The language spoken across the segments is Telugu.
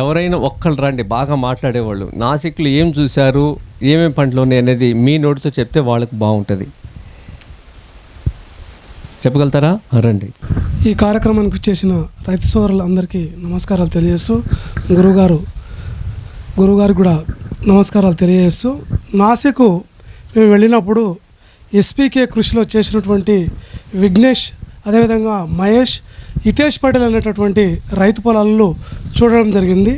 ఎవరైనా ఒక్కళ్ళు రండి బాగా మాట్లాడేవాళ్ళు. నాసిక్లో ఏం చూశారు ఏమేమి పంటలు ఉన్నాయి అనేది మీ నోటితో చెప్తే వాళ్ళకి బాగుంటుంది. చెప్పగలుగుతారా? రండి. ఈ కార్యక్రమానికి చేసిన రైతు సోదరులందరికీ నమస్కారాలు తెలియజేస్తూ గురువుగారు గురువుగారు కూడా నమస్కారాలు తెలియజేస్తూ నాసిక్ మేము వెళ్ళినప్పుడు ఎస్పీకే కృషిలో చేసినటువంటి విఘ్నేష్ అదేవిధంగా మహేష్ హితేష్ పటేల్ అనేటటువంటి రైతు పొలాల్లో చూడడం జరిగింది.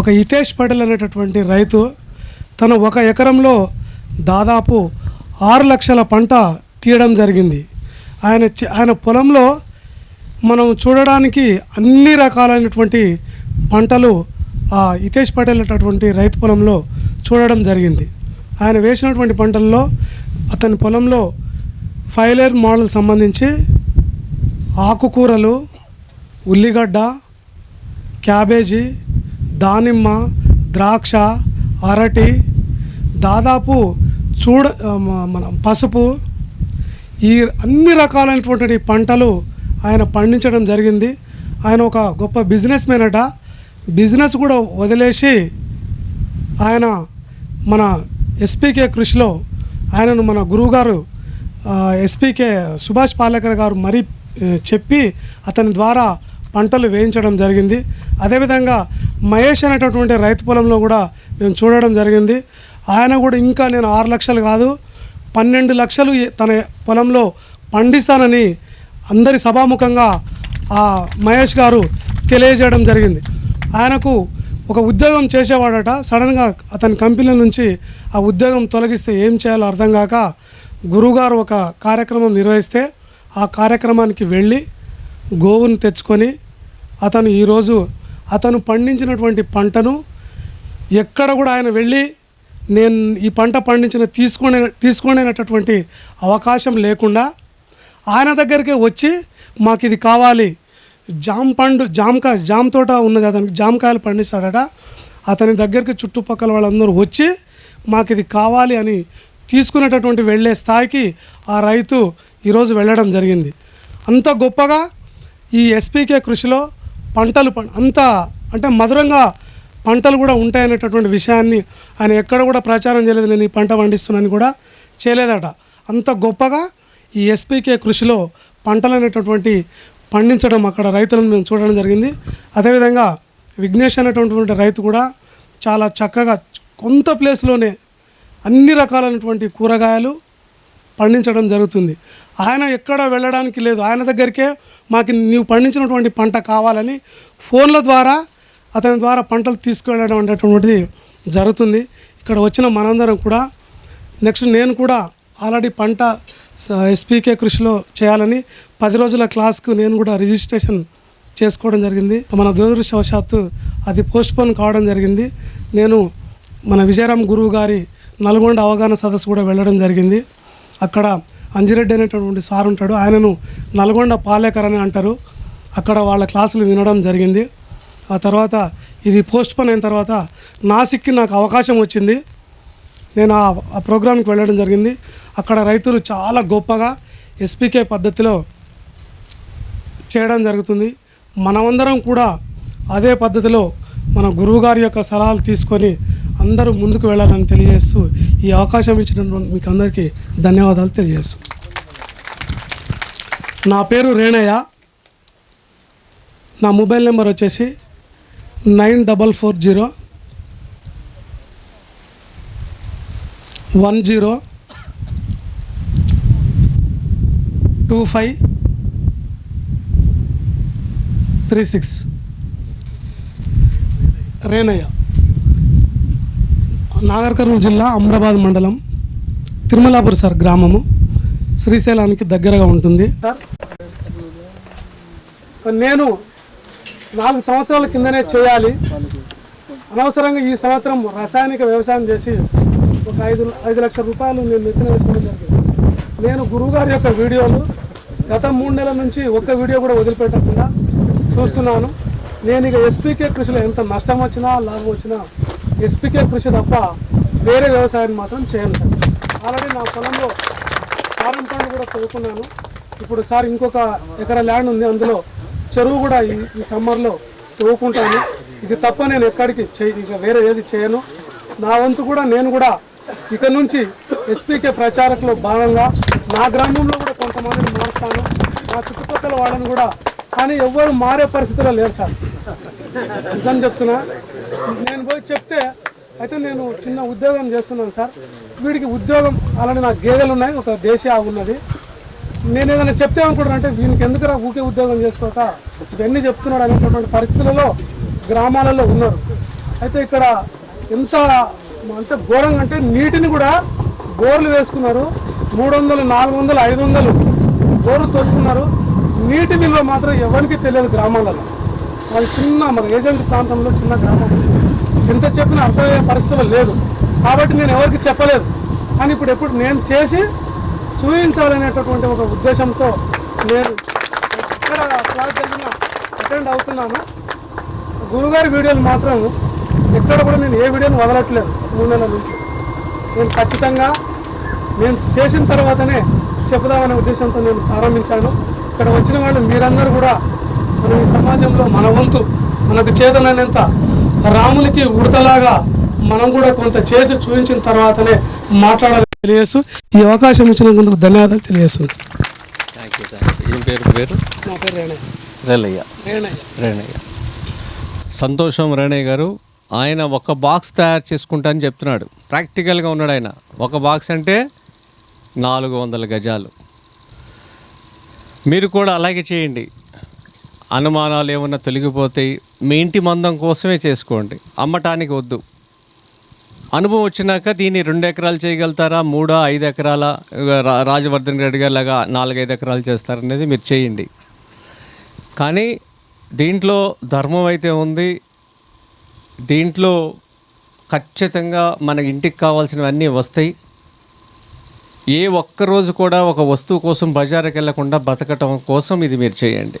ఒక హితేష్ పటేల్ అనేటటువంటి రైతు తన ఒక ఎకరంలో దాదాపు ఆరు లక్షల పంట తీయడం జరిగింది. ఆయన ఆయన పొలంలో మనం చూడడానికి అన్ని రకాలైనటువంటి పంటలు ఆ హితేష్ పటేల్ అనేటటువంటి రైతు పొలంలో చూడడం జరిగింది. ఆయన వేసినటువంటి పంటల్లో అతని పొలంలో ఫైలేర్ మోడల్ సంబంధించి ఆకుకూరలు ఉల్లిగడ్డ క్యాబేజీ దానిమ్మ ద్రాక్ష అరటి దాదాపు చూడ మన పసుపు ఈ అన్ని రకాలైనటువంటి పంటలు ఆయన పండించడం జరిగింది. ఆయన ఒక గొప్ప బిజినెస్ మ్యాన్ అట. బిజినెస్ కూడా వదిలేసి ఆయన మన ఎస్పీకే కృషిలో ఆయనను మన గురువుగారు ఎస్పీకే సుభాష్ పాలేకర్ గారు మరీ చెప్పి అతని ద్వారా పంటలు వేయించడం జరిగింది. అదేవిధంగా మహేష్ అనేటటువంటి రైతు పొలంలో కూడా మేము చూడడం జరిగింది. ఆయన కూడా ఇంకా నేను ఆరు లక్షలు కాదు పన్నెండు లక్షలు తన పొలంలో పండిస్తానని అందరి సభాముఖంగా ఆ మహేష్ గారు తెలియజేయడం జరిగింది. ఆయనకు ఒక ఉద్యోగం చేసేవాడట. సడన్గా అతని కంపెనీల నుంచి ఆ ఉద్యోగం తొలగిస్తే ఏం చేయాలో అర్థం కాక గురువుగారు ఒక కార్యక్రమం నిర్వహిస్తే ఆ కార్యక్రమానికి వెళ్ళి గోవును తెచ్చుకొని అతను ఈరోజు అతను పండించినటువంటి పంటను ఎక్కడ కూడా ఆయన వెళ్ళి నేను ఈ పంట పండించిన తీసుకునే తీసుకునేటటువంటి అవకాశం లేకుండా ఆయన దగ్గరికే వచ్చి మాకు ఇది కావాలి. జామ పండు జామకాయ జామ తోట ఉన్నది అతనికి జామకాయలు పండిస్తాడట. అతని దగ్గరికి చుట్టుపక్కల వాళ్ళందరూ వచ్చి మాకు ఇది కావాలి అని తీసుకునేటటువంటి వెళ్ళే స్థాయికి ఆ రైతు ఈరోజు వెళ్ళడం జరిగింది. అంత గొప్పగా ఈ ఎస్పీకే కృషిలో పంటలు అంత అంటే మధురంగా పంటలు కూడా ఉంటాయనేటటువంటి విషయాన్ని ఆయన ఎక్కడ కూడా ప్రచారం చేయలేదు. నేను ఈ పంట పండిస్తున్నాను కూడా చేయలేదట. అంత గొప్పగా ఈ ఎస్పీకే కృషిలో పంటలు అనేటటువంటి పండించడం అక్కడ రైతులను మేము చూడడం జరిగింది. అదేవిధంగా విఘ్నేష్ అనేటటువంటి రైతు కూడా చాలా చక్కగా కొంత ప్లేస్లోనే అన్ని రకాలైనటువంటి కూరగాయలు పండించడం జరుగుతుంది. ఆయన ఎక్కడ వెళ్ళడానికి లేదు. ఆయన దగ్గరికే మాకు నీవు పండించినటువంటి పంట కావాలని ఫోన్ల ద్వారా అతని ద్వారా పంటలు తీసుకువెళ్ళడం అనేటువంటిది జరుగుతుంది. ఇక్కడ వచ్చిన మనందరం కూడా నెక్స్ట్ నేను కూడా ఆల్రెడీ పంట ఎస్పీకే కృషిలో చేయాలని పది రోజుల క్లాస్కు నేను కూడా రిజిస్ట్రేషన్ చేసుకోవడం జరిగింది. మన దురదృష్టవశాత్తు అది పోస్ట్పోన్ కావడం జరిగింది. నేను మన విజయరామ్ గురువు గారి నల్గొండ అవగాహన సదస్సు కూడా వెళ్ళడం జరిగింది. అక్కడ అంజిరెడ్డి అనేటటువంటి సార్ ఉంటాడు. ఆయనను నల్గొండ పాలేకర్ అని అంటారు. అక్కడ వాళ్ళ క్లాసులు వినడం జరిగింది. ఆ తర్వాత ఇది పోస్ట్పోన్ అయిన తర్వాత నాసిక్కి నాకు అవకాశం వచ్చింది. నేను ఆ ఆ ప్రోగ్రాంకి వెళ్ళడం జరిగింది. అక్కడ రైతులు చాలా గొప్పగా ఎస్పీకే పద్ధతిలో చేయడం జరుగుతుంది. మనమందరం కూడా అదే పద్ధతిలో మన గురువుగారి యొక్క సలహాలు తీసుకొని అందరూ ముందుకు వెళ్ళాలని తెలియజేస్తూ ఈ అవకాశం ఇచ్చినటువంటి మీకు అందరికీ ధన్యవాదాలు తెలియజేస్తూ. నా పేరు రేణయ్య. నా మొబైల్ నెంబర్ వచ్చేసి nine double four zero one zero two five three six. Renaiah. Nagar Kurnool జిల్లా అమ్రాబాద్ మండలం తిరుమలాపూర్ సార్ గ్రామము. శ్రీశైలానికి దగ్గరగా ఉంటుంది. సార్ నేను నాలుగు సంవత్సరాల కిందనే చేయాలి. అనవసరంగా ఈ సంవత్సరం రసాయనిక వ్యవసాయం చేసి ఒక ఐదు ఐదు లక్షల రూపాయలు నేను నెత్తిన వేసుకోవడం జరిగింది. నేను గురువుగారి యొక్క వీడియోలు గత మూడు నెలల నుంచి ఒక్క వీడియో కూడా వదిలిపెట్టకుండా చూస్తున్నాను. నేను ఇక ఎస్పీకే కృషిలో ఎంత నష్టం వచ్చినా లాభం వచ్చినా ఎస్పీకే కృషి తప్ప వేరే వ్యవసాయాన్ని మాత్రం చేయను. సార్ ఆల్రెడీ నా పొలంలో కారం పండు కూడా చదువుకున్నాను ఇప్పుడు సార్ ఇంకొక ఎకరా ల్యాండ్ ఉంది అందులో చెరువు కూడా ఈ ఈ సమ్మర్లో తవ్వుకుంటాను. ఇది తప్ప నేను ఎక్కడికి చేయి ఇక వేరే ఏది చేయను. నా వంతు కూడా నేను కూడా ఇక నుంచి ఎస్పీకే ప్రచారకులో భాగంగా నా గ్రామంలో కూడా కొంతమందిని మారుస్తాను. నా చుట్టుపక్కల వాళ్ళని కూడా కానీ ఎవ్వరు మారే పరిస్థితిలో లేరు సార్. నిజం చెప్తున్నా. నేను పోయి చెప్తే అయితే నేను చిన్న ఉద్యోగం చేస్తున్నాను సార్. వీడికి ఉద్యోగం అలానే నాకు గేదెలు ఉన్నాయి ఒక దేశీయ ఆవు ఉన్నది. నేను ఏదైనా చెప్తే అనుకుంటాను అంటే వీనికి ఎందుకురా ఊకే ఉద్యోగం చేసుకోక? ఇవన్నీ చెప్తున్నాడు అనేటటువంటి పరిస్థితులలో గ్రామాలలో ఉన్నారు. అయితే ఇక్కడ ఎంత అంత ఘోరంగా అంటే నీటిని కూడా బోర్లు వేసుకున్నారు. మూడు వందలు నాలుగు వందలు ఐదు వందలు బోర్లు తోసుకున్నారు. నీటి విలువ మాత్రం ఎవరికి తెలియదు గ్రామాలలో. వాళ్ళు చిన్న మన ఏజెన్సీ ప్రాంతంలో చిన్న గ్రామం. ఎంత చెప్పినా అర్థమయ్యే పరిస్థితులు లేదు. కాబట్టి నేను ఎవరికి చెప్పలేదు. కానీ ఇప్పుడు ఎప్పుడు నేను చేసి చూపించాలనేటటువంటి ఒక ఉద్దేశంతో నేను ఎక్కడ క్లాస్ జరిగిన అటెండ్ అవుతున్నాను. గురుగారి వీడియోలు మాత్రం ఎక్కడ కూడా నేను ఏ వీడియోని వదలట్లేదు మూడు నెలల నుంచి. నేను ఖచ్చితంగా నేను చేసిన తర్వాతనే చెప్పుదామనే ఉద్దేశంతో నేను ప్రారంభించాను. ఇక్కడ వచ్చిన వాళ్ళు మీరందరూ కూడా మన ఈ సమాజంలో మన వంతు మనకు చేతనైనంత రాములకి ఉడతలాగా మనం కూడా కొంత చేసి చూపించిన తర్వాతనే మాట్లాడాలి తెలియజేస్తూ ఈ అవకాశం ఇచ్చినందుకు ధన్యవాదాలు తెలియజేస్తుంది sir. Thank you thank you ఏం పేరు పేరు? నా పేరు రేణయ్య సార్. రెల్లయ్య రేణయ్య. రేణయ్య. సంతోషం రేణయ్య గారు. ఆయన ఒక బాక్స్ తయారు చేసుకుంటా అని చెప్తున్నాడు. ప్రాక్టికల్గా ఉన్నాడు ఆయన. ఒక బాక్స్ అంటే నాలుగు వందల గజాలు. మీరు కూడా అలాగే చేయండి. అనుమానాలు ఏమన్నా తొలగిపోతాయి మీ ఇంటి మందం కోసమే చేసుకోండి. అమ్మటానికి వద్దు. అనుభవం వచ్చినాక దీన్ని రెండు ఎకరాలు చేయగలుగుతారా? మూడా? ఐదు ఎకరాల? రాజవర్ధన్ రెడ్డి గారు లాగా నాలుగైదు ఎకరాలు చేస్తారనేది మీరు చేయండి. కానీ దీంట్లో ధర్మం అయితే ఉంది. దీంట్లో ఖచ్చితంగా మన ఇంటికి కావాల్సినవన్నీ వస్తాయి. ఏ ఒక్క రోజు కూడా ఒక వస్తువు కోసం బజారుకి వెళ్ళకుండా బతకటం కోసం ఇది మీరు చేయండి.